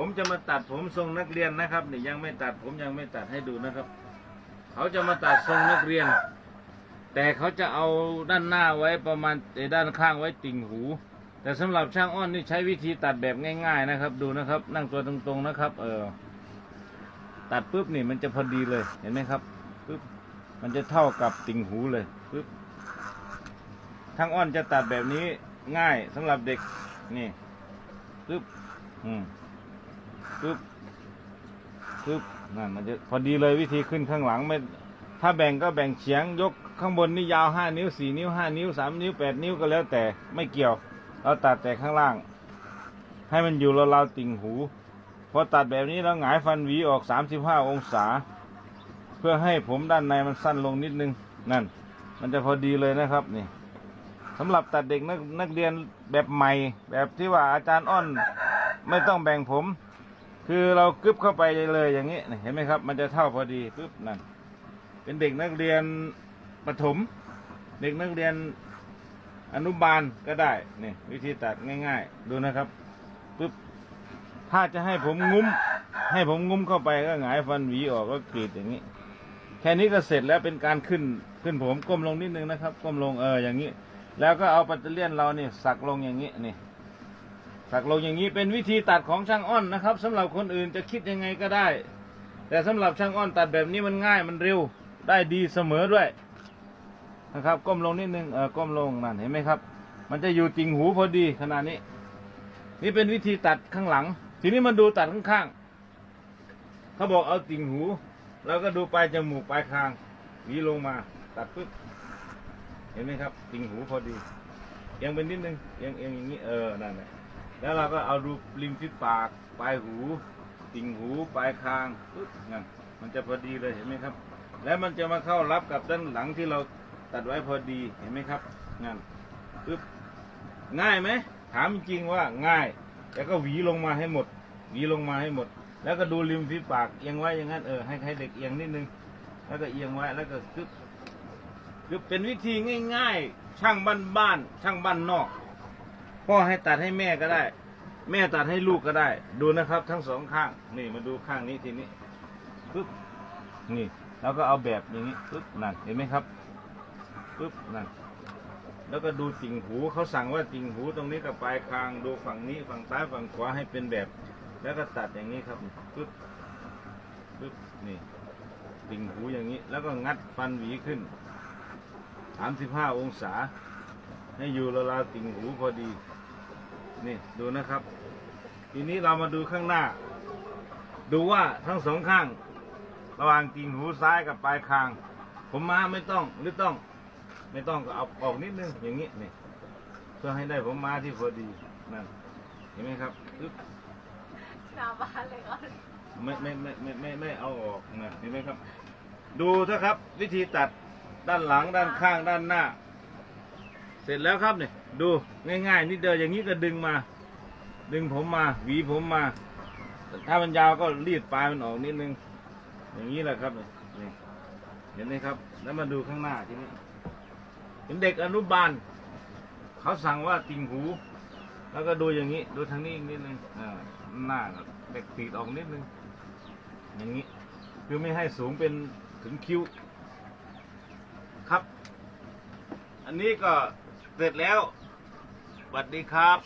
ผมจะมาตัดผมทรงนักเรียนนะครับนี่ยังไม่ตัดผมยังไม่ตัดให้ดูนะครับ เขาจะมาตัดทรงนักเรียน แต่เขาจะเอาด้านหน้าไว้ประมาณเอ่ด้านข้างไว้ติ่งหู แต่สำหรับช่างอ้อนนี่ใช้วิธีตัดแบบง่าย ๆนะครับ ดูนะครับ นั่งตัวตรงๆนะครับ เออตัดปุ๊บนี่มันจะพอดีเลยเห็นไหมครับปุ๊บมันจะเท่ากับติ่งหูเลยปุ๊บช่างอ้อนจะตัดแบบนี้ง่ายสำหรับเด็กนี่ปุ๊บอืม ปุ๊บปุ๊บนั่นมันจะพอดีเลยวิธีขึ้นข้างหลังไม่ ถ้าแบ่งก็แบ่งเฉียงยกข้างบนนี่ยาวห้านิ้วสี่นิ้วห้านิ้วสามนิ้วแปดนิ้วก็แล้วแต่ไม่เกี่ยว เราตัดแต่ข้างล่าง ให้มันอยู่เราวๆติ่งหูพอตัดแบบนี้แล้วหงายฟันหวีออกสามสิบห้าองศา เพื่อให้ผมด้านในมันสั้นลงนิดนึงนั่น มันจะพอดีเลยนะครับนี่สำหรับตัดเด็กนักนักเรียนแบบใหม่ แบบที่ว่าอาจารย์อ้อน ไม่ต้องแบ่งผม คือเรากึบเข้าไปเลยอย่างนี้เห็นไหมครับ มันจะเท่าพอดีปึ๊บนั่นเป็นเด็กนักเรียนประถม เด็กนักเรียนอนุบาลก็ได้นี่วิธีตัดง่าย ๆ ดูนะครับปึ๊บถ้าจะให้ผมงุ้ม ให้ผมงุ้มเข้าไปก็หงายฟันหวีออกก็กรีดอย่างนี้ แค่นี้ก็เสร็จแล้วเป็นการขึ้นขึ้นผมก้มลงนิดนึงนะครับ ก้มลงเอออย่างนี้ แล้วก็เอาปัตเตอร์เลียนเรานี่สักลงอย่างนี้นี่ สักลงอย่างนี้เป็นวิธีตัดของช่างอ้อนนะครับสำหรับคนอื่นจะคิดยังไงก็ได้ แต่สำหรับช่างอ้อนตัดแบบนี้มันง่ายมันเร็วได้ดีเสมอด้วยนะครับ ก้มลงนิดนึงเออก้มลงนั่นเห็นไหมครับ มันจะอยู่ติ่งหูพอดีขนาดนี้ นี่เป็นวิธีตัดข้างหลัง ทีนี้มาดูตัดข้างๆเขาบอกเอาติ่งหู แล้วก็ดูปลายจมูกปลายคางหวีลงมาตัดปึ๊บเห็นไหมครับ ติ่งหูพอดีเอียงเป็นนิดนึงเอียงเอียงอย่างนี้เออนั่นแหละ แล้วเราก็เอาดูริมฝีปากปลายหูติ่งหูปลายคางปึ๊บนั่นมันจะพอดีเลยเห็นไหมครับ แล้วมันจะมาเข้ารับกับด้านหลังที่เราตัดไว้พอดีเห็นไหมครับนั่นปึ๊บง่ายไหมถามจริงๆว่าง่าย แล้วก็หวีลงมาให้หมด หวีลงมาให้หมด แล้วก็ดูริมฝีปากเอียงไว้อย่างนั้นเออให้ให้เด็กเอียงนิดนึง แล้วก็เอียงไว้แล้วก็คึบคือเป็นวิธีง่าย ๆ ช่างบ้านบ้านๆช่างบ้านนอก พ่อให้ตัดให้แม่ก็ได้ แม่ตัดให้ลูกก็ได้ ดูนะครับ ทั้งสองข้าง นี่มาดูข้างนี้ทีนี้ปึ๊บนี่ แล้วก็เอาแบบอย่างนี้ปึ๊บนั่นเห็นไหมครับปึ๊บนั่นแล้วก็ดูติ่งหูเขาสั่งว่าติ่งหูตรงนี้กับปลายคางดูฝั่งนี้ฝั่งซ้ายฝั่งขวาให้เป็นแบบ แล้วก็ตัดอย่างนี้ครับปึ๊บปึ๊บนี่ ติ่งหูอย่างนี้ แล้วก็งัดฟันหวีขึ้นสามสิบห้าองศา ให้อยู่ราวๆติ่งหูพอดี นี่ดูนะครับ ทีนี้เรามาดูข้างหน้า ดูว่าทั้งสองข้าง ระหว่างติ่งหูซ้ายกับปลายคาง ผมมาไม่ต้องหรือต้อง ไม่ต้องก็เอาออกนิดนึงอย่างนี้นี่เพื่อให้ได้ผมมาที่พอดีนั่นเห็นไหมครับปึ๊บหน้าบ้านเลยก็ไม่ไม่ไม่ไม่ไม่ไม่เอาออกนะเห็นไหมครับ ดูเถอะครับ วิธีตัดด้านหลังด้านข้างด้านหน้าเสร็จแล้วครับเนี่ยดูง่ายๆนิดเดียวอย่างนี้ก็ดึงมา ดึงผมมา หวีผมมา ถ้ามันยาวก็รีดปลายมันออกนิดนึง อย่างนี้แหละครับเนี่ยเห็นไหมครับ แล้วมาดูข้างหน้าทีนี้เป็นเด็กอนุบาลเขาสั่งว่าติ่งหู แล้วก็ดูอย่างนี้ ดูทางนี้อีกนิดนึงอ่าหน้าเด็กตีดออกนิดนึง อย่างนี้คือไม่ให้สูงเป็นถึงคิ้วครับ อันนี้ก็ เสร็จแล้วสวัสดีครับ